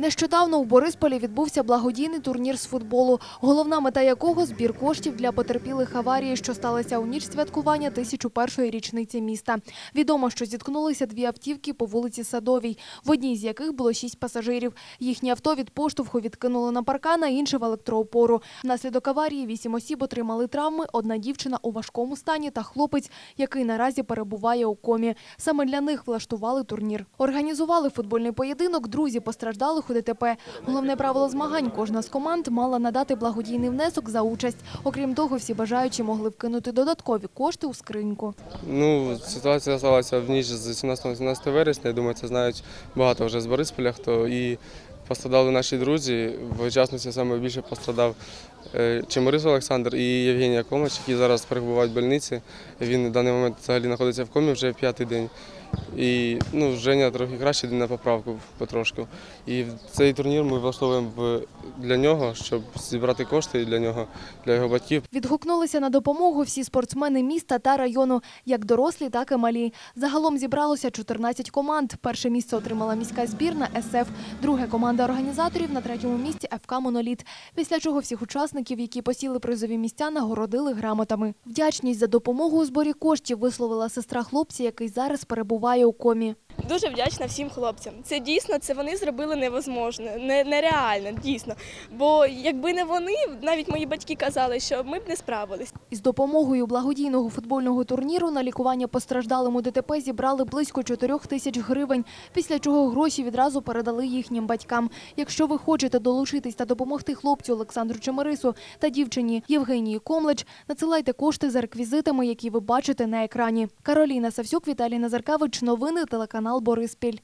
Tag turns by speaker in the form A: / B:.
A: Нещодавно у Борисполі відбувся благодійний турнір з футболу, головна мета якого збір коштів для потерпілих аварії, що сталася у ніч святкування 1001-ї річниці міста. Відомо, що зіткнулися дві автівки по вулиці Садовій, в одній з яких було шість пасажирів. Їхні авто від поштовху відкинуло на паркан, а інше в електроопору. Внаслідок аварії вісім осіб отримали травми, одна дівчина у важкому стані та хлопець, який наразі перебуває у комі. Саме для них влаштували турнір. Організували футбольний поєдинок друзі постраждалих у ДТП. Головне правило змагань – кожна з команд мала надати благодійний внесок за участь. Окрім того, всі бажаючі могли вкинути додаткові кошти у скриньку.
B: Ну, ситуація сталася в ніч з 17 на 17 вересня. Я думаю, це знають багато вже з Борисполя, хто і пострадали наші друзі. В частності саме більше пострадав е, Чеморис Олександр і Євгенія Комач, які зараз перебувають в больниці. Він в даний момент взагалі знаходиться в комі вже п'ятий день. І ну, Женя трохи краще йде на поправку потрошку. І цей турнір ми влаштовуємо для нього, щоб зібрати кошти для нього, для його батьків.
A: Відгукнулися на допомогу всі спортсмени міста та району, як дорослі, так і малі. Загалом зібралося 14 команд. Перше місце отримала міська збірна СФ, друге команда організаторів на третьому місці ФК Моноліт. Після чого всіх учасників, які посіли призові місця, нагородили грамотами. Вдячність за допомогу у зборі коштів висловила сестра хлопця, який зараз перебуває у комі.
C: Дуже вдячна всім хлопцям. Це дійсно це вони зробили невозможне, не, нереально, дійсно. Бо якби не вони, навіть мої батьки казали, що ми б не справились.
A: Із допомогою благодійного футбольного турніру на лікування постраждалим у ДТП зібрали близько 4 тисяч гривень, після чого гроші відразу передали їхнім батькам. Якщо ви хочете долучитись та допомогти хлопцю Олександру Чемерису та дівчині Євгенії Комлеч, надсилайте кошти за реквізитами, які ви бачите на екрані. Кароліна Савсюк, Віталій Назаркавич. Новини телеканал Бориспіль.